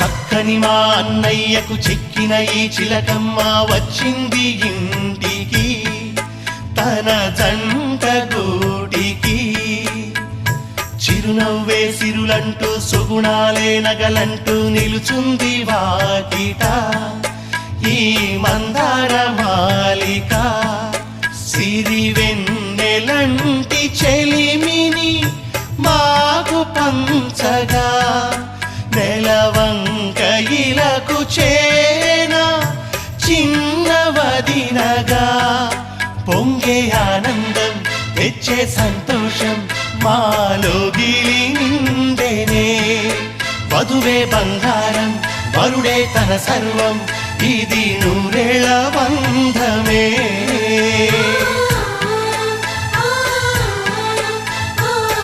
చక్కని మా అన్నయ్యకు చెక్కిన ఈ చిలకమ్మ వచ్చింది ఇంటికి తన జంట గూటికి. చిరునవ్వే సిరులంటూ సుగుణాలే నగలంటూ నిలుచుంది వాకిట. ఈ మందార మాలిక సిరి వెన్నెలంటి చెలిమిని ఇలకు చేన చిన్నవదినగా పొంగే ఆనందం తెచ్చే సంతోషం మాలో గిలిందేనే. వధువే బంగారం వరుడే తన సర్వం ఇది నూరేళ్ళ బంధమే